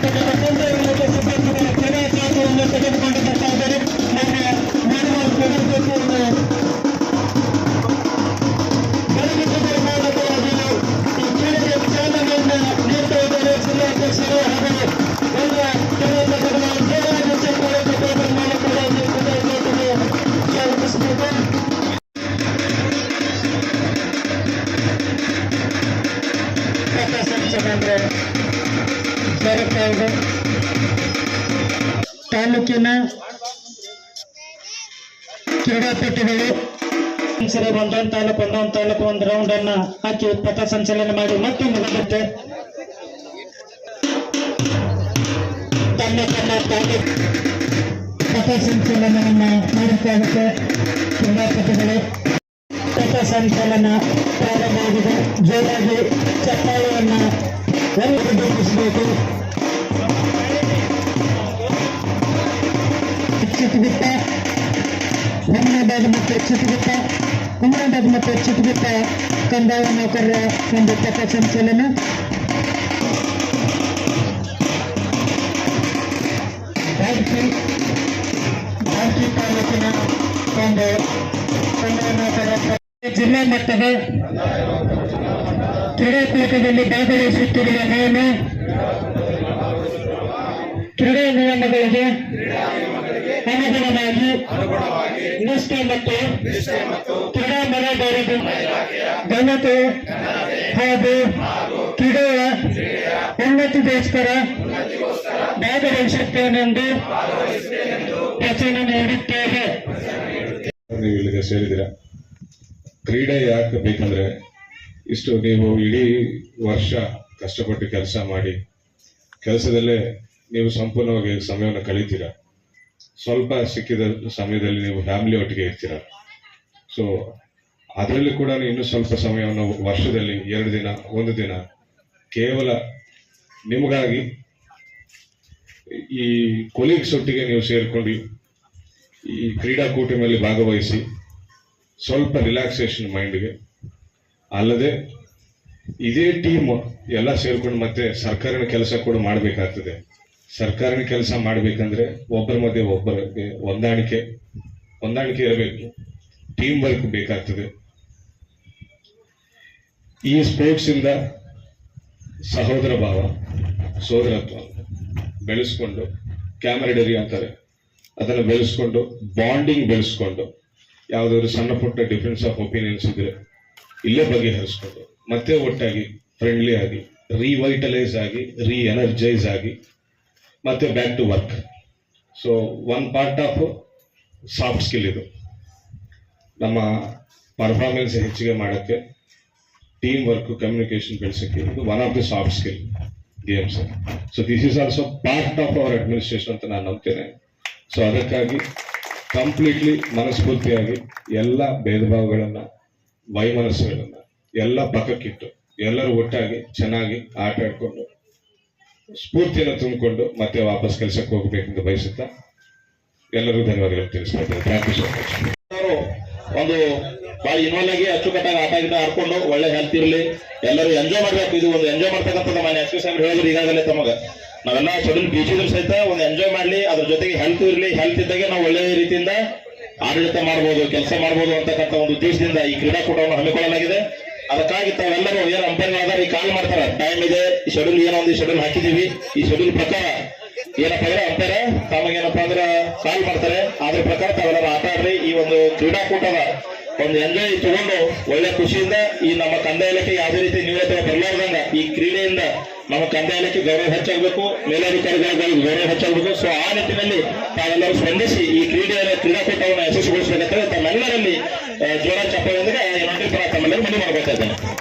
Thank you. ಇದೆ. ತಾಲೂಕಿನ ಕ್ರೀಡಾಪಟುಗಳು ಸರಿ ಒಂದೊಂದು ತಾಲೂಕು ಒಂದೊಂದು ತಾಲೂಕು ಒಂದು ರೌಂಡ್ ಅನ್ನ ಹಾಕಿ ಪಥ ಸಂಚಲನ ಮಾಡಿ ಮತ್ತೆ ಮುಗಿದುತ್ತೆ ತನ್ನ ತಮ್ಮ ತಾಲೂಕು ಪಥ ಸಂಚಲನವನ್ನ ಮಾಡುತ್ತಾಗುತ್ತೆ ಕ್ರೀಡಾಪಟುಗಳು. ಪಥ ಸಂಚಲನ ಪ್ರಾರಂಭವಾಗಿದೆ. ಜೋರಾಗಿ ಚಪ್ಪಾಳೆಯನ್ನ ಎಲ್ಲರಿಗೂ ಬೆಂಬಲಿಸಬೇಕು ಹೊನ್ನಬಾದ್ ಮತ್ತು ಚಿತ್ರಗುಪ್ತ ಕುಮರಬಾದ್ ಮತ್ತು ಚಿತ್ರಗುಪ್ತ ಕಂದಾಯ ನೌಕರರ ಒಂದು ಪಥ ಸಂಚಲನ ಬಾಲ್ಕಿ ಬಾಲ್ಕಿ ತಾಲೂಕಿನ ಒಂದು ಕಂದಾಯ ನೌಕರರ ಜಿಲ್ಲಾ ಮಟ್ಟದ ಕ್ರೀಡಾಕೂಟದಲ್ಲಿ ಭಾಗವಹಿಸುತ್ತಿರುವ ನಾನು ಕ್ರೀಡಾ ನಿಯಮಗಳಿಗೆ ಅನುಗುಣವಾಗಿ ನಿಷ್ಠೆ ಮತ್ತು ಕ್ರೀಡಾ ಮನೋಭಾವದ ಘನತೆ ಹಾಗೂ ಕ್ರೀಡೆಯ ಉನ್ನತಿಗೋಸ್ಕರ ಭಾಗವಹಿಸುತ್ತೇನೆಂದು ವಚನ ನೀಡುತ್ತೇವೆ. ಇಲ್ಲಿಗೆ ಸೇರಿದಿರ ಕ್ರೀಡೆ ಯಾಕೆ ಬೇಕಂದ್ರೆ ಇಷ್ಟು ನೀವು ಇಡೀ ವರ್ಷ ಕಷ್ಟಪಟ್ಟು ಕೆಲಸ ಮಾಡಿ, ಕೆಲಸದಲ್ಲೇ ನೀವು ಸಂಪೂರ್ಣವಾಗಿ ಸಮಯವನ್ನು ಕಳೀತೀರ. ಸ್ವಲ್ಪ ಸಿಕ್ಕಿದ ಸಮಯದಲ್ಲಿ ನೀವು ಫ್ಯಾಮಿಲಿ ಒಟ್ಟಿಗೆ ಇರ್ತೀರ. ಸೊ ಅದರಲ್ಲಿ ಕೂಡ ಇನ್ನೂ ಸ್ವಲ್ಪ ಸಮಯವನ್ನು ವರ್ಷದಲ್ಲಿ ಎರಡು ದಿನ, ಒಂದು ದಿನ ಕೇವಲ ನಿಮಗಾಗಿ ಈ ಕೊಲೀಗ್ಸ್ ಒಟ್ಟಿಗೆ ನೀವು ಸೇರಿಕೊಂಡು ಈ ಕ್ರೀಡಾಕೂಟದಲ್ಲಿ ಭಾಗವಹಿಸಿ ಸ್ವಲ್ಪ ರಿಲ್ಯಾಕ್ಸೇಷನ್ ಮೈಂಡ್ಗೆ ಅಲ್ಲದೆ ಇದೇ ಟೀಮ್ ಎಲ್ಲ ಸೇರ್ಕೊಂಡು ಮತ್ತೆ ಸರ್ಕಾರಿನ ಕೆಲಸ ಕೂಡ ಮಾಡಬೇಕಾಗ್ತದೆ. ಸರ್ಕಾರಿನ ಕೆಲಸ ಮಾಡಬೇಕಂದ್ರೆ ಒಬ್ಬರ ಮಧ್ಯೆ ಒಬ್ಬರಿಗೆ ಹೊಂದಾಣಿಕೆ ಹೊಂದಾಣಿಕೆ ಇರಬೇಕು. ಟೀಮ್ ವರ್ಕ್ ಬೇಕಾಗ್ತದೆ. ಈ ಸ್ಪೋರ್ಟ್ಸಿಂದ ಸಹೋದರ ಭಾವ, ಸೋದರತ್ವ ಬೆಳೆಸ್ಕೊಂಡು ಕ್ಯಾಮರಡರಿ ಅಂತಾರೆ. ಅದನ್ನು ಬೆಳೆಸ್ಕೊಂಡು ಬಾಂಡಿಂಗ್ ಬೆಳೆಸ್ಕೊಂಡು ಯಾವುದಾದ್ರು ಸಣ್ಣ ಪುಟ್ಟ ಡಿಫ್ರೆನ್ಸ್ ಆಫ್ ಒಪಿನಿಯನ್ಸ್ ಇದ್ರೆ ಇಲ್ಲೇ ಬಗೆಹರಿಸ್ಕೊಂಡು ಮತ್ತೆ ಒಟ್ಟಾಗಿ ಫ್ರೆಂಡ್ಲಿ ಆಗಿ ರಿವೈಟಲೈಸ್ ಆಗಿ ರೀ ಎನರ್ಜೈಸ್ ಆಗಿ ಮತ್ತೆ back to work so one part of soft skill ಇದು. ನಮ್ಮ ಪರ್ಫಾರ್ಮೆನ್ಸ್ ಹೆಚ್ಚಿಗೆ ಮಾಡೋಕ್ಕೆ ಟೀಮ್ ವರ್ಕ್ ಕಮ್ಯುನಿಕೇಶನ್ ಬೆಳೆಸೋಕ್ಕೆ ಇದು one of the soft skill games so this is also part of our administration ಅಂತ ನಾನು ನಂಬ್ತೇನೆ. ಸೊ ಅದಕ್ಕಾಗಿ ಕಂಪ್ಲೀಟ್ಲಿ ಮನಸ್ಫೂರ್ತಿಯಾಗಿ ಎಲ್ಲ ಭೇದ ಭಾವಗಳನ್ನ ವೈಮನಸ್ಸುಗಳನ್ನ ಎಲ್ಲ ಪಕ್ಕಕ್ಕಿಟ್ಟು ಎಲ್ಲರೂ ಒಟ್ಟಾಗಿ ಚೆನ್ನಾಗಿ ಆಟ ಆಡ್ಕೊಂಡು ಸ್ಫೂರ್ತಿಯನ್ನು ತುಂಬಿಕೊಂಡು ಮತ್ತೆ ವಾಪಸ್ ಕೆಲಸಕ್ಕೆ ಹೋಗಬೇಕೆಂದು ಬಯಸುತ್ತಾ ಎಲ್ಲರಿಗೂ ಧನ್ಯವಾದಗಳು ತಿಳಿಸ್ಕೊಳ್ತೇನೆ ಥ್ಯಾಂಕ್ ಯು ಸೊ ಮಚ್ ಒಂದು ಬಹಳ ಇನ್ವಾಲ್ ಆಗಿ ಅಚ್ಚುಕಟ್ಟಾಗಿ ಆಟ ಗೀಟ ಆಡ್ಕೊಂಡು ಒಳ್ಳೆ ಹೆಲ್ತ್ ಇರಲಿ, ಎಲ್ಲರೂ ಎಂಜಾಯ್ ಮಾಡ್ಬೇಕು. ಇದು ಒಂದು ಎಂಜಾಯ್ ಮಾಡ್ತಕ್ಕಂಥದ್ದು ಮಾನ್ಯ ಎಸ್ ಸಾಹೇಬ್ ಹೇಳಿದ್ರು ಈಗಾಗಲೇ ತಮಗೆ. ನಾವೆಲ್ಲ ಶೆಡ್ಯೂಲ್ ಬೀಚಿದ್ರು ಸಹಿತ ಒಂದು ಎಂಜಾಯ್ ಮಾಡ್ಲಿ, ಅದ್ರ ಜೊತೆಗೆ ಹೆಲ್ತ್ ಇರಲಿ ಹೆಲ್ತ್ ಇದ್ದಾಗೆ ನಾವು ಒಳ್ಳೆ ರೀತಿಯಿಂದ ಆಡಳಿತ ಮಾಡ್ಬೋದು, ಕೆಲಸ ಮಾಡ್ಬೋದು ಅಂತಕ್ಕಂಥ ಒಂದು ಉದ್ದೇಶದಿಂದ ಈ ಕ್ರೀಡಾಕೂಟವನ್ನು ಹಮ್ಮಿಕೊಳ್ಳಲಾಗಿದೆ. ಅದಕ್ಕಾಗಿ ತಾವೆಲ್ಲರೂ ಏನು ಅಂಪೈರ್ ಈ ಕಾಲ್ ಮಾಡ್ತಾರ. ಟೈಮ್ ಇದೆ, ಈ ಶೆಡ್ಯೂಲ್ ಏನೋ ಒಂದು ಶೆಡ್ಯೂಲ್ ಹಾಕಿದೀವಿ ಈ ಶೆಡ್ಯೂಲ್ ಪ್ರಕಾರ ಏನಪ್ಪ ಅಂದ್ರೆ ಅಂಪೈರ್ ತಮಗೇನಪ್ಪಾ ಅಂದ್ರೆ ಕಾಲ್ ಮಾಡ್ತಾರೆ. ಅದ್ರ ಪ್ರಕಾರ ತಾವೆಲ್ಲರೂ ಆಟ ಆಡ್ರಿ. ಈ ಒಂದು ಕ್ರೀಡಾಕೂಟದ ಒಂದು ಎಂಜಾಯ್ ತಗೊಂಡು ಒಳ್ಳೆ ಖುಷಿಯಿಂದ ಈ ನಮ್ಮ ಕಂದಾಯ ಇಲಾಖೆ ಯಾವುದೇ ರೀತಿ ನ್ಯೂನತೆ ಬರಲಾರ್ದಂಗ ಈ ಕ್ರೀಡೆಯಿಂದ ನಮ್ಮ ಕಂದಾಯ ಇಲಾಖೆ ಗೌರವ ಹೆಚ್ಚಾಗಬೇಕು. ಮೇಲಧಿಕಾರಿಗಳ ಗೌರವ ಹೆಚ್ಚಾಗಬೇಕು. ಸೊ ಆ ನಿಟ್ಟಿನಲ್ಲಿ ತಾವೆಲ್ಲರೂ ಸ್ಪಂದಿಸಿ ಈ ಕ್ರೀಡೆಯ ಕ್ರೀಡಾಕೂಟವನ್ನು ಯಶಸ್ವಿಗೊಳಿಸಬೇಕಂತ ತಮ್ಮೆಲ್ಲರಲ್ಲಿ దూరం చెప్పేందుకు మంత్రి ప్రాంతంలో ముందు మనకు వచ్చేద్దాం